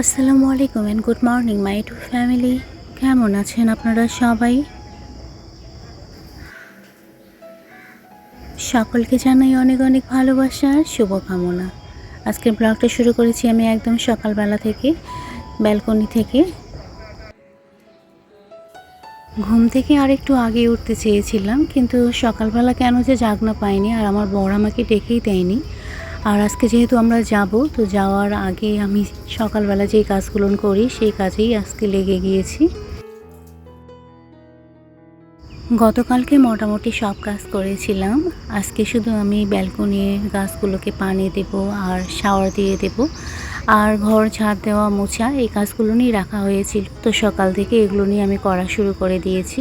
আসসালামু আলাইকুম and good morning my to family কেমন আছেন আপনারা সবাই? সকলকে জানাই অনেক অনেক ভালোবাসা আর শুভকামনা। আজকের ব্লগটা শুরু করেছি আমি একদম সকালবেলা থেকে ব্যালকনি থেকে। ঘুম থেকে আর একটু আগে উঠতে চেয়েছিলাম, কিন্তু সকালবেলা কেন যে জাগনা পাইনি আর আমার বর আমাকে ডেকেই দেয়নি। আর আজকে যেহেতু আমরা যাব, তো যাওয়ার আগে আমি সকালবেলা যেই কাজগুলো করি, সেই কাজেই আজকে লেগে গিয়েছি। গতকালকে মোটামুটি সব কাজ করেছিলাম। আজকে শুধু আমি ব্যালকনির গাছগুলোকে পানি দেব আর শাওয়ার দিয়ে দেব। আর ঘর ঝাড় দেওয়া মোছা, এই কাজগুলো নিয়ে রাখা হয়েছিল। তো সকাল থেকে এগুলো নিয়ে আমি করা শুরু করে দিয়েছি।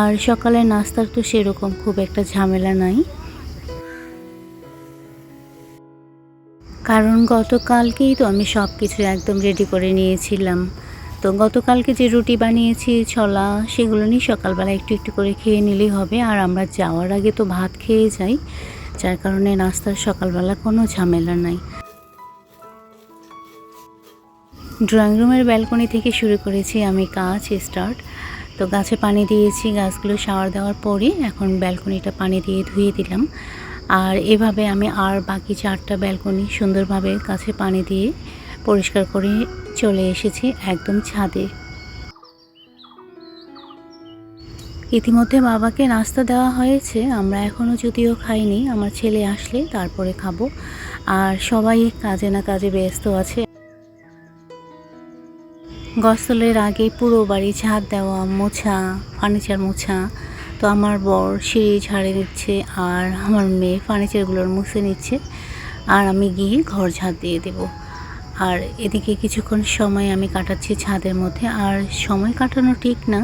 আর সকালের নাস্তার তো সেরকম খুব একটা ঝামেলা নাই। কারণ গতকালকেই তো আমি সব কিছু একদম রেডি করে নিয়েছিলাম। তো গতকালকে যে রুটি বানিয়েছি, ছলা, সেগুলো নিয়ে সকালবেলা একটু একটু করে খেয়ে নিলেই হবে। আর আমরা যাওয়ার আগে তো ভাত খেয়ে যাই, যার কারণে নাস্তার সকালবেলা কোনো ঝামেলা নাই। ড্রয়িং রুমের ব্যালকনি থেকে শুরু করেছি আমি কাজ স্টার্ট তো গাছে পানি দিয়েছি, গাছগুলো শাওয়ার দেওয়ার পরে এখন ব্যালকনিটা পানি দিয়ে ধুয়ে দিলাম। আর এভাবে আমি আর বাকি চারটা ব্যালকনি সুন্দরভাবে কাছে পানি দিয়ে পরিষ্কার করে চলে এসেছি একদম ছাদে। ইতিমধ্যে বাবাকে নাস্তা দেওয়া হয়েছে, আমরা এখনও যদিও খাইনি, আমার ছেলে আসলে তারপরে খাব। আর সবাই কাজে না কাজে ব্যস্ত আছে। গসলের আগে পুরো বাড়ি ঝাড় দেওয়া, মোছা, ফার্নিচার মোছা তো আমার বর সিঁড়ি ঝাড়ে নিচ্ছে আর আমার মেয়ে ফার্নিচারগুলোর মুছে নিচ্ছে আর আমি গিয়ে ঘর ঝাড় দিয়ে দেব। আর এদিকে কিছুক্ষণ সময় আমি কাটাচ্ছি ছাদের মধ্যে আর সময় কাটানো ঠিক না,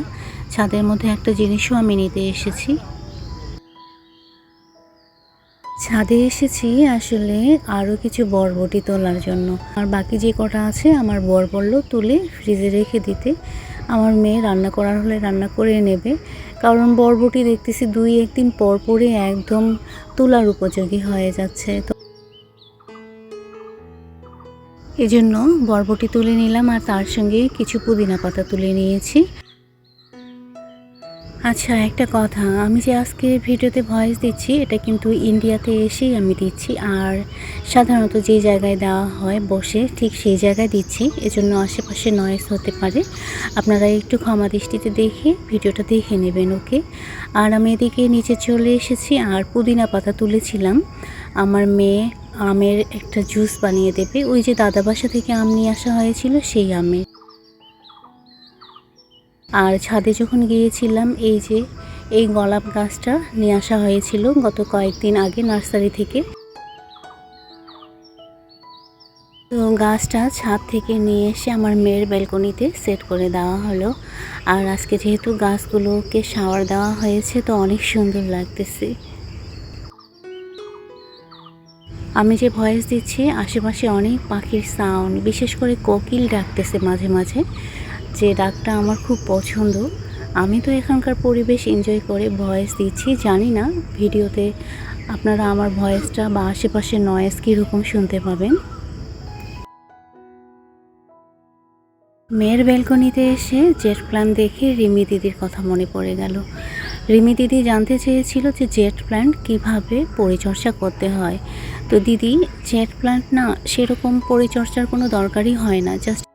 ছাদের মধ্যে একটা জিনিসও আমি নিতে এসেছি। ছাদে এসেছি আসলে আরও কিছু বরবটি তোলার জন্য। আর বাকি যে কটা আছে আমার বর বলল তুলে ফ্রিজে রেখে দিতে। আমার মেয়ে রান্না করার হলে রান্না করে নেবে। কারণ বরবটি দেখতেছি দুই একদিন পরপরই একদম তোলার উপযোগী হয়ে যাচ্ছে। তো এজন্য বরবটি তুলে নিলাম আর তার সঙ্গে কিছু পুদিনা পাতা তুলে নিয়েছি। আচ্ছা একটা কথা। আমি যে আজকে ভিডিওতে ভয়েস দিচ্ছি, এটা কিন্তু ইন্ডিয়াতে এসেই আমি দিচ্ছি। আর সাধারণত যে জায়গায় দেওয়া হয়, বসে ঠিক সেই জায়গায় দিচ্ছি। এজন্য আশেপাশে নয়েস হতে পারে। আপনারা একটু ক্ষমা দৃষ্টিতে দেখে ভিডিওটা দেখে নেবেন, ওকে? আর আমি এদিকে নিচে চলে এসেছি, আর পুদিনা পাতা তুলেছিলাম। আমার মেয়ে আমের একটা জুস বানিয়ে দেবে। ওই যে দাদা বাসা থেকে আম নিয়ে আসা হয়েছিল, সেই আমের। আর ছাদে যখন গিয়েছিলাম, এই যে এই গোলাপ গাছটা নিয়ে আসা হয়েছিল গত কয়েকদিন আগে নার্সারি থেকে। তো গাছটা ছাদ থেকে নিয়ে এসে আমার মেয়ের ব্যালকনিতে সেট করে দেওয়া হলো। আর আজকে যেহেতু গাছগুলোকে শাওয়ার দেওয়া হয়েছে, তো অনেক সুন্দর লাগতেছে। আমি যে ভয়েস দিচ্ছি, আশেপাশে অনেক পাখির সাউন্ড বিশেষ করে কোকিল ডাকতেছে মাঝে মাঝে। যে ডাকটা আমার খুব পছন্দ, আমি তো এখানকার পরিবেশ এনজয় করে ভয়েস দিচ্ছি। জানি না, ভিডিওতে আপনারা আমার ভয়েসটা বা আশেপাশে নয়েজ কীরকম শুনতে পাবেন। মেয়ের ব্যালকনিতে এসে জেট প্ল্যান দেখে রিমি দিদির কথা মনে পড়ে গেল। রিমি দিদি জানতে চেয়েছিল যে জেট প্ল্যান্ট কীভাবে পরিচর্যা করতে হয়। তো দিদি জেট প্ল্যান্ট না সেরকম পরিচর্যার কোনো দরকারই হয় না জাস্ট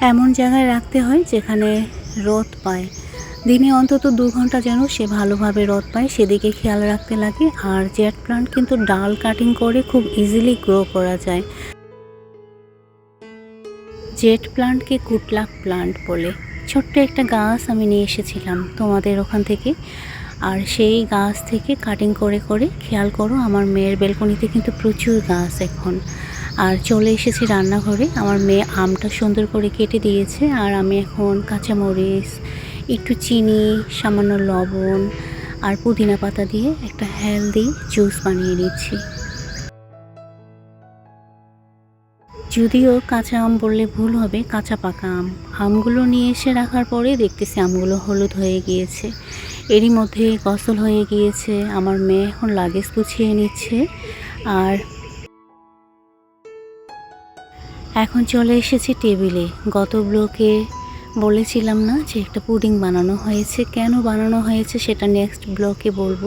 এমন জায়গায় রাখতে হয় যেখানে রোদ পায়। দিনে অন্তত দু ঘণ্টা যেন সে ভালোভাবে রোদ পায়, সেদিকে খেয়াল রাখতে লাগে। আর জেট প্লান্ট কিন্তু ডাল কাটিং করে খুব ইজিলি গ্রো করা যায়। জেট প্লান্টকে কুটলাক প্লান্ট বলে। ছোট্ট একটা গাছ আমি নিয়ে এসেছিলাম তোমাদের ওখান থেকে। আর সেই গাছ থেকে কাটিং করে করে খেয়াল করো, আমার মেয়ের বেলকনিতে কিন্তু প্রচুর গাছ এখন। আর চলে এসেছি রান্নাঘরে। আমার মেয়ে আমটা সুন্দর করে কেটে দিয়েছে আর আমি এখন কাঁচামরিচ, একটু চিনি, সামান্য লবণ আর পুদিনা পাতা দিয়ে একটা হেলদি জুস বানিয়ে নিচ্ছি। যদিও কাঁচা আম বললে ভুল হবে, কাঁচা পাকা আম। আমগুলো নিয়ে এসে রাখার পরে দেখতেছি আমগুলো হলুদ হয়ে গিয়েছে। এরই মধ্যে গসল হয়ে গিয়েছে। আমার মেয়ে এখন লাগেজ গুছিয়ে নিচ্ছে। আর এখন চলে এসেছি টেবিলে। গত ব্লকে বলেছিলাম না যে একটা পুডিং বানানো হয়েছে। কেন বানানো হয়েছে সেটা নেক্সট ব্লকে বলব।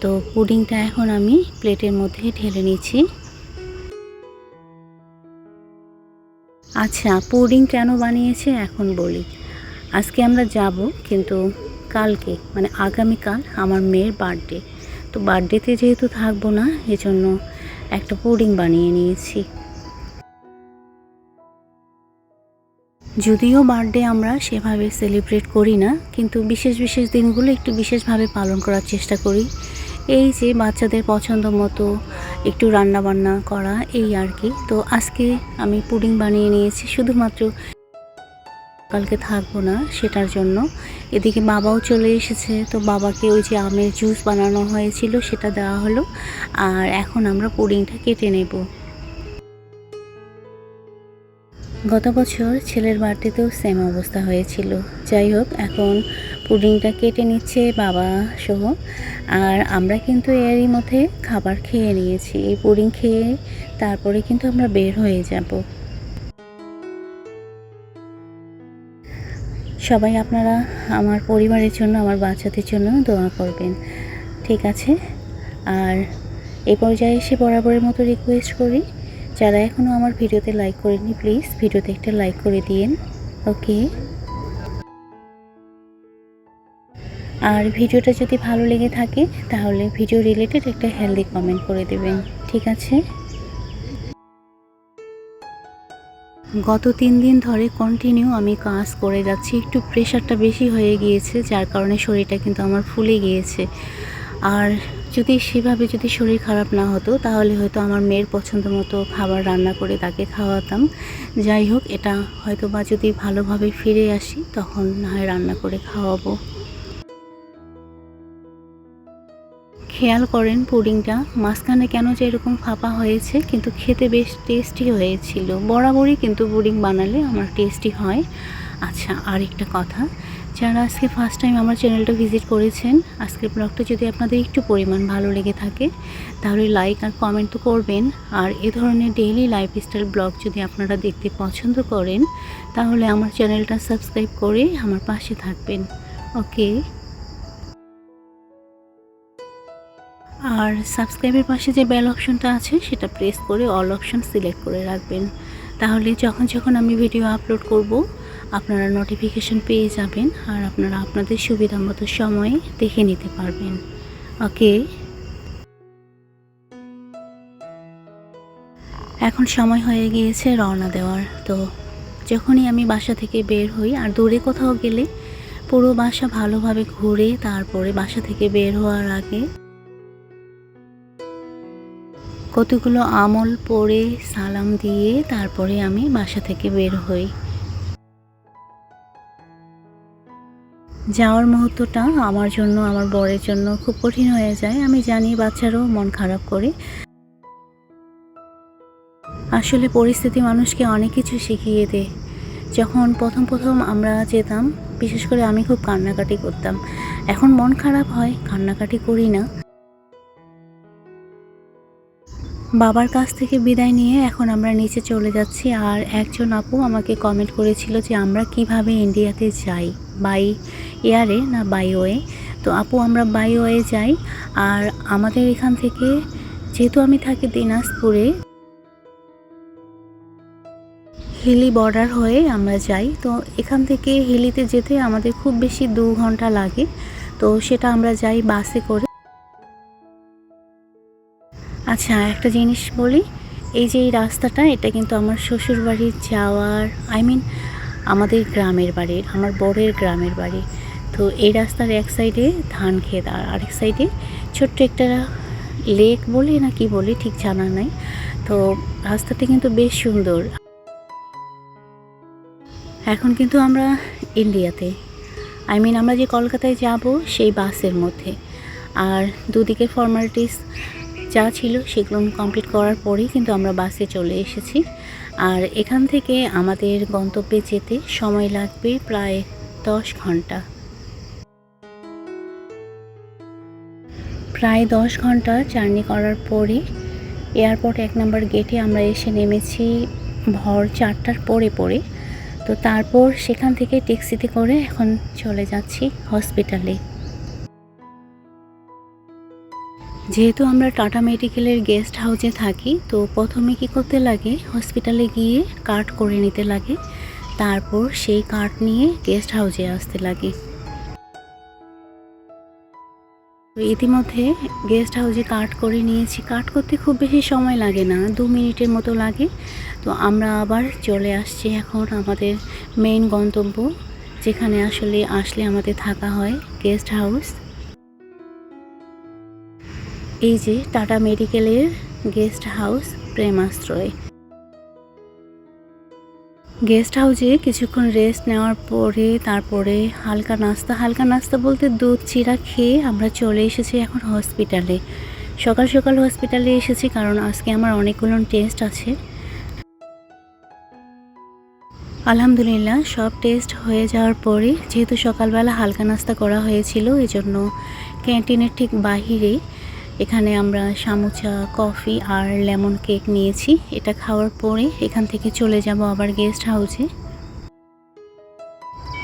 তো পুডিংটা এখন আমি প্লেটের মধ্যে ঢেলে নিচ্ছি। আচ্ছা পুডিং কেন বানিয়েছে এখন বলি। আজকে আমরা যাব কিন্তু কালকে মানে আগামীকাল আমার মেয়ের বার্থডে তো বার্থডেতে যেহেতু থাকব না, এজন্য একটা পুডিং বানিয়ে নিয়েছি। যদিও বার্থডে আমরা সেভাবে সেলিব্রেট করি না, কিন্তু বিশেষ বিশেষ দিনগুলো একটু বিশেষভাবে পালন করার চেষ্টা করি। এই যে বাচ্চাদের পছন্দ মতো একটু রান্না বান্না করা, এই আর কি। তো আজকে আমি পুডিং বানিয়ে নিয়েছি, শুধুমাত্র কালকে থাকব না সেটার জন্য। এদিকে বাবাও চলে এসেছে, তো বাবাকে ওই যে আমের জুস বানানো হয়েছিল সেটা দেওয়া হলো। আর এখন আমরা পুডিংটা কেটে নেব। গত বছর ছেলের বার্থডেতেও সেম অবস্থা হয়েছিল। যাই হোক, এখন পুডিংটা কেটে নিচ্ছে বাবা সহ। আর আমরা কিন্তু এরই মধ্যে খাবার খেয়ে নিয়েছি। এই পুডিং খেয়ে তারপরে কিন্তু আমরা বের হয়ে যাব। সবাই আপনারা আমার পরিবারের জন্য, আমার বাচ্চাদের জন্য দোয়া করবেন। ঠিক আছে? আর এ পর্যায়ে এসে বরাবরের মতো রিকোয়েস্ট করি। যারা এখনও আমার ভিডিওতে লাইক করেনি প্লিজ ভিডিওতে একটা লাইক করে দিন ওকে আর ভিডিওটা যদি ভালো লেগে থাকে, তাহলে ভিডিও রিলেটেড একটা হেলদি কমেন্ট করে দেবেন, ঠিক আছে? গত তিন দিন ধরে কন্টিনিউ আমি কাজ করে যাচ্ছি, একটু প্রেশারটা বেশি হয়ে গিয়েছে, যার কারণে শরীরটা কিন্তু আমার ফুলে গিয়েছে। আর যদি সেভাবে যদি শরীর খারাপ না হতো, তাহলে হয়তো আমার মেয়ের পছন্দ মতো খাবার রান্না করে তাকে খাওয়াতাম। যাই হোক, এটা হয়তো বা যদি ভালোভাবে ফিরে আসি, তখন না হয় রান্না করে খাওয়াবো। খেয়াল করেন পুডিংটা, মাঝখানে কেন যে এরকম ফাঁপা হয়েছে, কিন্তু খেতে বেশ টেস্টি হয়েছিল। বরাবরই কিন্তু পুডিং বানালে আমার টেস্টি হয়। আচ্ছা আর একটা কথা। যারা আজকে ফার্স্ট টাইম আমার চ্যানেলটা ভিজিট করেছেন, আজকের ব্লগটা যদি আপনাদের একটু পরিমাণ ভালো লেগে থাকে, তাহলে লাইক আর কমেন্ট তো করবেন। আর এ ধরনের ডেইলি লাইফস্টাইল ব্লগ যদি আপনারা দেখতে পছন্দ করেন, তাহলে আমার চ্যানেলটা সাবস্ক্রাইব করে আমার পাশে থাকবেন। ওকে আর সাবস্ক্রাইবের পাশে যে বেল অপশনটা আছে, সেটা প্রেস করে অল অপশন সিলেক্ট করে রাখবেন। তাহলে যখন যখন আমি ভিডিও আপলোড করব আপনারা নোটিফিকেশন পেয়ে যাবেন আর আপনারা আপনাদের সুবিধা মতো সময়ে দেখে নিতে পারবেন। ওকে? এখন সময় হয়ে গিয়েছে রওনা দেওয়ার। তো যখনই আমি বাসা থেকে বের হই, আর দূরে কোথাও গেলে পুরো বাসা ভালোভাবে ঘুরে তারপরে বাসা থেকে বের হওয়ার আগে কতগুলো আমল পড়ে সালাম দিয়ে তারপরে আমি বাসা থেকে বের হই। যাওয়ার মুহূর্তটা আমার জন্য, আমার বরের জন্য খুব কঠিন হয়ে যায়। আমি জানি বাচ্চারও মন খারাপ করে। আসলে পরিস্থিতি মানুষকে অনেক কিছু শিখিয়ে দেয়। যখন প্রথম প্রথম আমরা যেতাম, বিশেষ করে আমি খুব কান্নাকাটি করতাম। এখন মন খারাপ হয়, কান্নাকাটি করি না। বাবার কাছ থেকে বিদায় নিয়ে এখন আমরা নিচে চলে যাচ্ছি। আর একজন আপু আমাকে কমেন্ট করেছিল যে আমরা কীভাবে ইন্ডিয়াতে যাই? বাই। এয়ারে না বাই ওয়ে তো আপু, আমরা বাই ওয়ে যাই। আর আমাদের এখান থেকে, যেহেতু আমি থাকি দিনাজপুরে, হিলি বর্ডার হয়ে আমরা যাই। তো এখান থেকে হিলিতে যেতে আমাদের খুব বেশি দু ঘণ্টা লাগে। তো সেটা আমরা যাই বাসে করে। আচ্ছা একটা জিনিস বলি। এই যে এই রাস্তাটা, এটা কিন্তু আমার শ্বশুর বাড়ির যাওয়ার আই মিন আমাদের গ্রামের বাড়ি, আমার বরের গ্রামের বাড়ি। তো এই রাস্তার এক সাইডে ধান ক্ষেত, আর আরেক সাইডে ছোট্ট একটা লেক বলে না কি বলে, ঠিক জানা নাই। তো রাস্তাটা কিন্তু বেশ সুন্দর। এখন কিন্তু আমরা ইন্ডিয়াতে। আই মিন আমরা যে কলকাতায় যাব সেই বাসের মধ্যে। আর দুদিকের ফর্মালিটিস যা ছিল সেগুলো কমপ্লিট করার পরেই কিন্তু আমরা বাসে চলে এসেছি। আর এখান থেকে আমাদের গন্তব্যে যেতে সময় লাগবে প্রায় দশ ঘণ্টা। প্রায় দশ ঘণ্টা জার্নি করার পরে এয়ারপোর্ট এক নম্বর গেটে আমরা এসে নেমেছি ভর চারটার পরে পরে। তো তারপর সেখান থেকে ট্যাক্সিতে করে এখন চলে যাচ্ছি হসপিটালে। যেহেতু আমরা টাটা মেডিকেলের গেস্ট হাউসে থাকি, তো প্রথমে কি করতে লাগে? হসপিটালে গিয়ে কার্ড করে নিতে লাগে। তারপর সেই কার্ড নিয়ে গেস্ট হাউসে আসতে লাগে। তো ইতিমধ্যে গেস্ট হাউসে কার্ড করে নিয়েছি। কার্ড করতে খুব বেশি সময় লাগে না, দু মিনিটের মতো লাগে। তো আমরা আবার চলে আসছি এখন আমাদের মেইন গন্তব্য, যেখানে আসলে আসলে আমাদের থাকা হয় গেস্ট হাউস এই যে টাটা মেডিকেলের গেস্ট হাউস প্রেমাশ্রয়। গেস্ট হাউসে কিছুক্ষণ রেস্ট নেওয়ার পরে তারপরে হালকা নাস্তা। হালকা নাস্তা বলতে দুধ, চিরা খেয়ে আমরা চলে এসেছি এখন হসপিটালে। সকাল সকাল হসপিটালে এসেছি কারণ আজকে আমার অনেকগুলো টেস্ট আছে। আলহামদুলিল্লাহ, সব টেস্ট হয়ে যাওয়ার পরে যেহেতু সকালবেলা হালকা নাস্তা করা হয়েছিল, এজন্য ক্যান্টিনের ঠিক বাহিরে এখানে আমরা সামুচা কফি আর লেমন কেক নিয়েছি। এটা খাওয়ার পরে এখান থেকে চলে যাব আবার গেস্ট হাউসে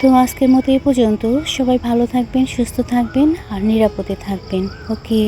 তো আজকের মতো এ পর্যন্ত। সবাই ভালো থাকবেন, সুস্থ থাকবেন আর নিরাপদে থাকবেন। ওকে?